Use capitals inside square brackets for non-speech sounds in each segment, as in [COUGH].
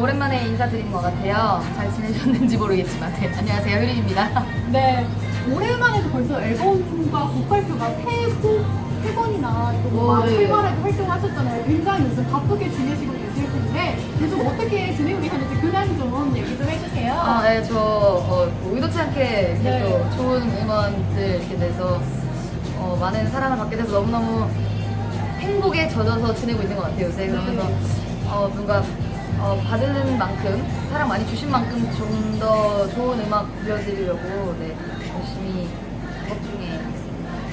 오랜만에 인사드리는 것 같아요. 잘 지내셨는지 모르겠지만. 네, 안녕하세요. 효린입니다. [LAUGHS] 네, 올해만에도 벌써 앨범과 곡 발표가 세 곡, 세 번이나 또 오, 네. 활발하게 활동하셨잖아요. 굉장히 요즘 바쁘게 지내시고 계실 텐데 요즘 어떻게 지내고 계셨는지 근황 좀 얘기 좀 해주세요. 아, 네, 저 어, 뭐 의도치 않게 이렇게 네. 또 좋은 음원들 이렇게 돼서 어, 많은 사랑을 받게 돼서 너무너무 행복에 젖어서 지내고 있는 것 같아요. 요새 그러면서 어, 뭔가 어, 받은 만큼 사랑 많이 주신 만큼 좀 더 좋은 음악 들려드리려고 네, 열심히 작업 중에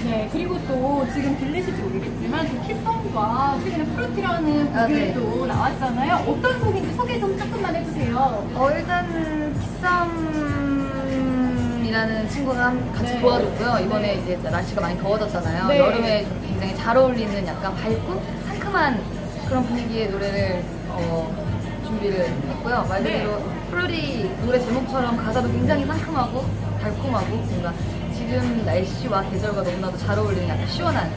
네, 그리고 또 지금 들리실지 모르겠지만 그 키송과 최근에 프루티라는 아, 곡이 네. 또 나왔잖아요. 어떤 곡인지 소개 좀 조금만 해주세요. 어, 일단 키썸이라는 친구가 한- 같이 네. 도와줬고요. 이번에 네. 이제 날씨가 많이 더워졌잖아요. 네. 여름에 좀 굉장히 잘 어울리는 약간 밝고 상큼한 그런 분위기의 노래를 어, 준비를 했고요. 말 그대로 네. 플루리 노래 제목처럼 가사도 굉장히 상큼하고 달콤하고 뭔가 지금 날씨와 계절과 너무나도 잘 어울리는 약간 시원한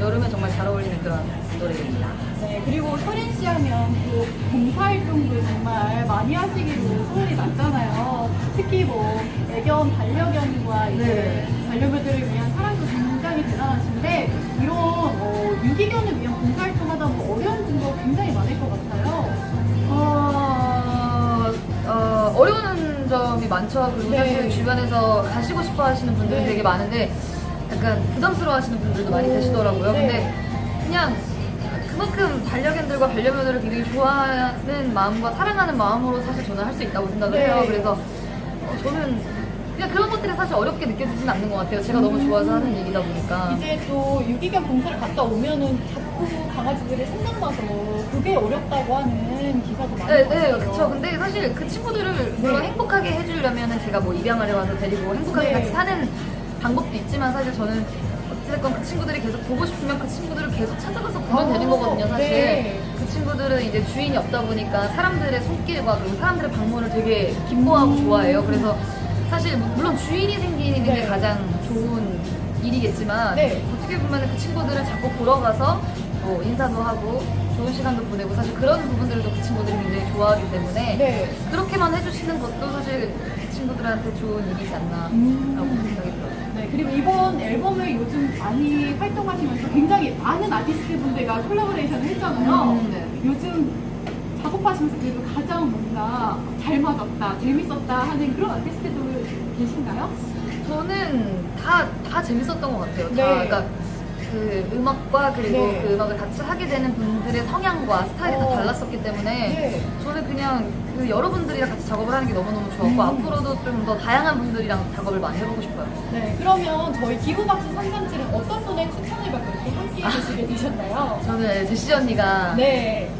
여름에 정말 잘 어울리는 그런 노래입니다. 네, 그리고 효린 씨 하면 또 봉사활동도 정말 많이 하시기로 소문이 났잖아요. 특히 뭐 애견, 반려견과 이제 네. 반려견들을 위한 사랑도 굉장히 대단하신데 이런 어, 유기견을 많죠. 그리고 네. 사실 주변에서 가시고 싶어 하시는 분들이 네. 되게 많은데 약간 부담스러워 하시는 분들도 많이 오, 계시더라고요. 네. 근데 그냥 그만큼 반려견들과 반려견들을 굉장히 좋아하는 마음과 사랑하는 마음으로 사실 저는 할 수 있다고 생각을 네. 해요. 그래서 어, 저는 그냥 그런 것들이 사실 어렵게 느껴지진 않는 것 같아요. 제가 너무 좋아서 하는 얘기다 보니까. 이제 또 유기견 봉사를 갔다 오면은 강아지들이 생각나서 그게 어렵다고 하는 기사도 많이 네. 네, 그쵸. 근데 사실 그 친구들을 물론 네. 행복하게 해주려면 제가 뭐 입양을 해와서 데리고 행복하게 네. 같이 사는 방법도 있지만 사실 저는 어쨌건 그 친구들이 계속 보고 싶으면 그 친구들을 계속 찾아가서 보면 어, 되는 거거든요, 사실. 네. 그 친구들은 이제 주인이 없다 보니까 사람들의 손길과 그리고 사람들의 방문을 되게 기뻐하고 음. 좋아해요. 그래서 사실 물론 주인이 생기는 네. 게 가장 좋은 일이겠지만 네. 어떻게 보면 그 친구들을 자꾸 보러 가서 뭐 인사도 하고 좋은 시간도 보내고 사실 그런 부분들도 그 친구들이 굉장히 좋아하기 때문에 네. 그렇게만 해주시는 것도 사실 그 친구들한테 좋은 일이지 않나라고 음. 생각이 들어요. 네, 그리고 이번 앨범을 요즘 많이 활동하시면서 굉장히 많은 아티스트 분들과 콜라보레이션을 했잖아요. 음, 네. 요즘 작업하시면서 그래도 가장 뭔가 잘 맞았다, 재밌었다 하는 그런 아티스트들 계신가요? 저는 다, 다 재밌었던 것 같아요. 다, 네. 그러니까 그 음악과 그리고 네. 그 음악을 같이 하게 되는 분들의 성향과 스타일이 어. 다 달랐었기 때문에 네. 저는 그냥 그 여러분들이랑 같이 작업을 하는 게 너무너무 좋았고 음. 앞으로도 좀 더 다양한 분들이랑 작업을 많이 해보고 싶어요. 네, 그러면 저희 기부박수 선산지는 어떤 분의 추천을 받고 이렇게 함께 해 주시게 되셨나요? [LAUGHS] 저는 제시 언니가 네.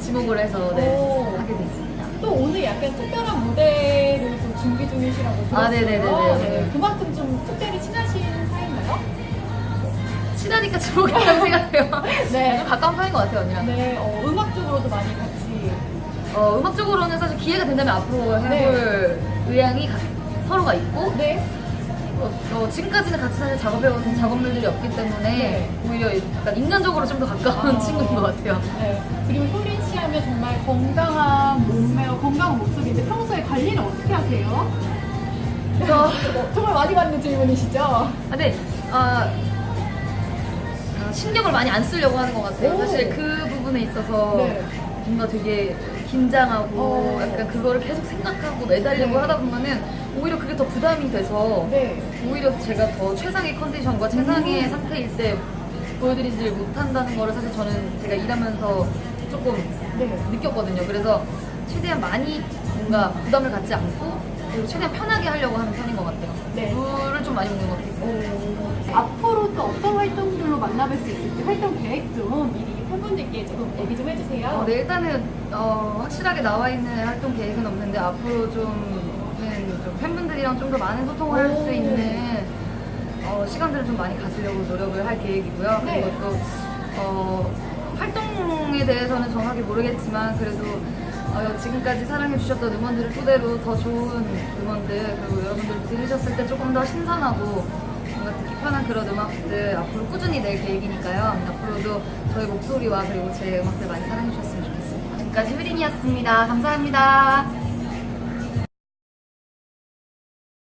지목을 해서 네, 오. 하게 됐습니다. 또 오늘 약간 특별한 무대를 좀 준비 중이시라고 들었어요. 아, 네네네네. 네, 그만큼 좀 특별히 친하신? 친하니까 지목이라고 [LAUGHS] 생각해요. 네. 좀 가까운 편인 것 같아요, 언니랑. 네, 어, 음악적으로도 많이 같이. 어, 음악적으로는 사실 기회가 된다면 앞으로 해볼 의향이 가- 서로가 있고 네. 어, 어, 지금까지는 같이 사실 작업해온 작업물들이 없기 때문에 네. 오히려 약간 인간적으로 좀 더 가까운 아. 친구인 것 같아요. 네. 그리고 효린 씨 하면 정말 건강한 몸매와 건강한 목소리인데 평소에 관리는 어떻게 하세요? 저, [LAUGHS] 어, 정말 많이 받는 질문이시죠? 아, 아, 아, 신경을 많이 안 쓰려고 하는 것 같아요. 오. 사실 그 부분에 있어서 네. 뭔가 되게 긴장하고 어. 약간 그거를 계속 생각하고 매달리고 네. 하다 보면은 오히려 그게 더 부담이 돼서 네. 오히려 제가 더 최상의 컨디션과 최상의 상태일 때 보여드리지 못한다는 거를 사실 저는 제가 일하면서 조금 네. 느꼈거든요. 그래서 최대한 많이 뭔가 부담을 갖지 않고 그리고 최대한 편하게 하려고 하는 편인 것 같아요. 네. 물을 좀 많이 먹는 것 같아요. 어, 앞으로 또 어떤 활동들로 만나뵐 수 있을지 활동 계획 좀 미리 팬분들께 조금 얘기 좀 해주세요. 어, 네, 일단은 어, 확실하게 나와 있는 활동 계획은 없는데 앞으로 좀, 좀 팬분들이랑 좀 더 많은 소통을 할수 오. 있는 어, 시간들을 좀 많이 가지려고 노력을 할 계획이고요. 네. 그리고 또 어, 활동에 대해서는 정확히 모르겠지만 그래도 어, 지금까지 사랑해 주셨던 음원들을 토대로 더 좋은 음원들 그리고 여러분들 들으셨을 때 조금 더 신선하고 뭔가 듣기 편한 그런 음악들 앞으로 꾸준히 낼 계획이니까요. 앞으로도 저희 목소리와 그리고 제 음악들 많이 사랑해 주셨으면 좋겠습니다. 지금까지 효린이었습니다. 감사합니다.